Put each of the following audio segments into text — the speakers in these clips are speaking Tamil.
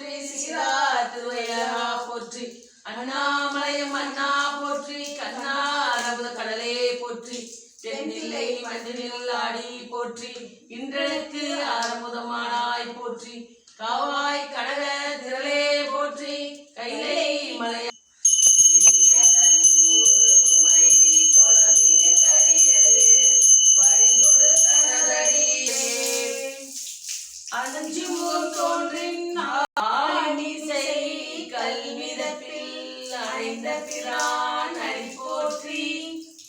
போற்றி சீரா திருவையா போற்றி. அண்ணாமலையம் அண்ணா போற்றி கண்ணா கடலே போற்றி. தென்னில்லை மண்ணில் கல்விதப்பில் பிரான் அடி போற்றி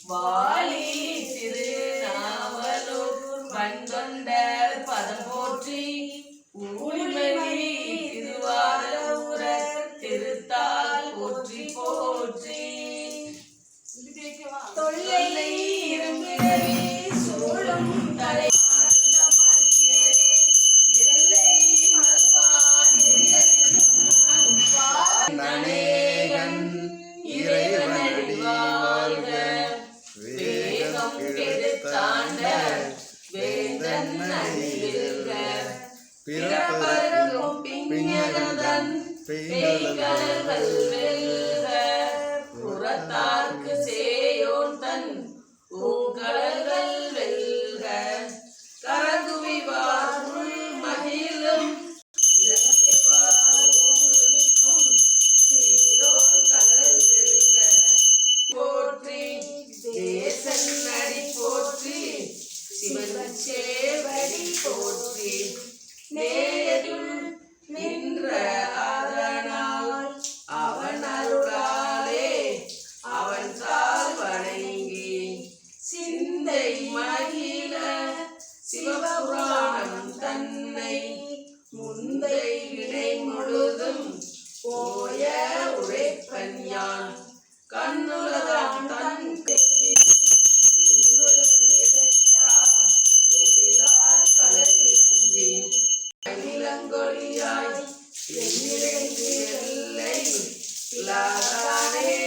வாலி திரு நாவலூர் வேகம் கெடுத்தாண்ட வேந்தன் அணிவில்க பிறப்பருக்கும் பிஞகதன் பேய்கடல்கள் வெல்க கண்ணுலகம் தன் கையில் எல்லை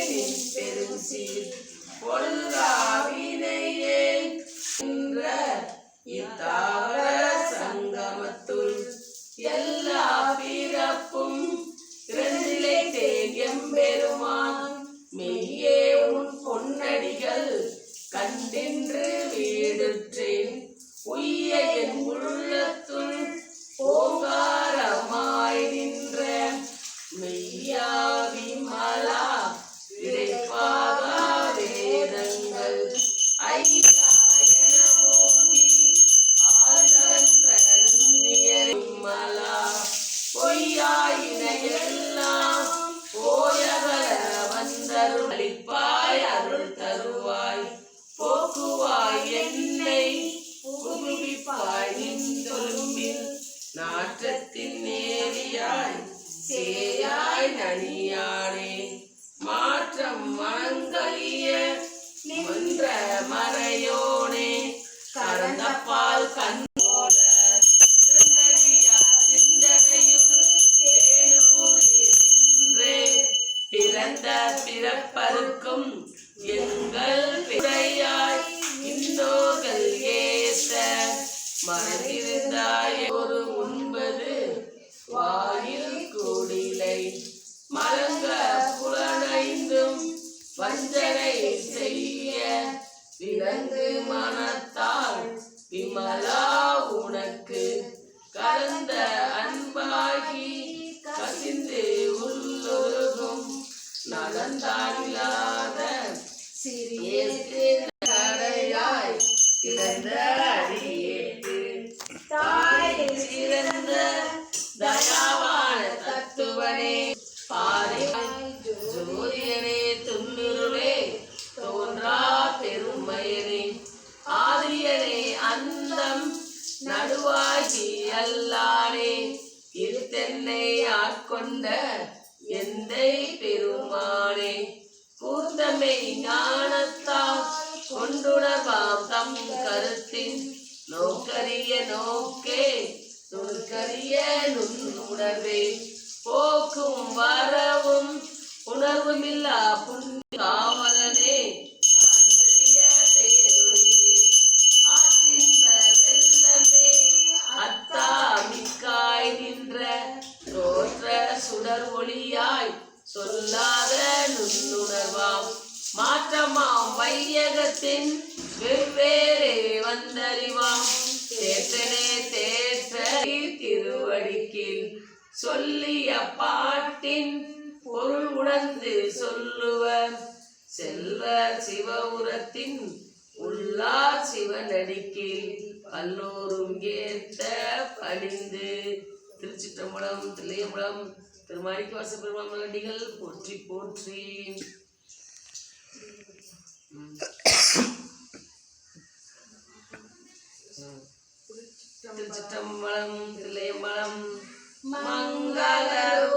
நின் பெரும் பொல்லாவினையே என்ற இத்தாவர சங்கமத்துள் மாற்றத்தின் நேரியாய் சேயாய் நனியானே மாற்றம் மணங்கலிய நின்ற மறையோனே கறந்த பால் கண் பிறந்த பிறப்பருக்கும் எங்கள் பிறையாய் இன்னோர்கள் ஏத்த மறந்திருந்தாய் ஒரு வாயில் கூடிலை. மலங்க புலனைந்தும் வஞ்சனை செய்ய. விலங்கு மனத்தால் விமலா உனக்கு. கலந்த அன்பாகி கசிந்து உள்ளொருகும். நலந்தாயில்லாத சிறி இருத்தென்னை ஆட்கொண்ட எந்தை பெருமானே கூர்ந்தமை ஞானத்தால் கொண்டுணர்வாம் தம் கருத்தின் நோக்கரிய நோக்கே நுண்கரிய நுண்ணுணர்வே. போக்கும் வரவும் உணர்வுமில்லா புண்ணிய காவலனே வையகத்தின் வெவ்வேறே வந்தறிவாம். தேற்றனே தேற்ற திருவடிக்கில் சொல்லிய பாட்டின் பொருள் உணர்ந்து சொல்லுவர். செல்வ சிவபுரத்தின் உள்ளார் சிவனடிக்கில் பல்லோரும் ஏத்த பணிந்து. திருச்சிற்றம்பலம் தில்லையம்பலம் திருமாணிக்க வாசப்பெருமாள் போற்றி போற்றி. Tercetam malam, terlembam malam, manggalaru.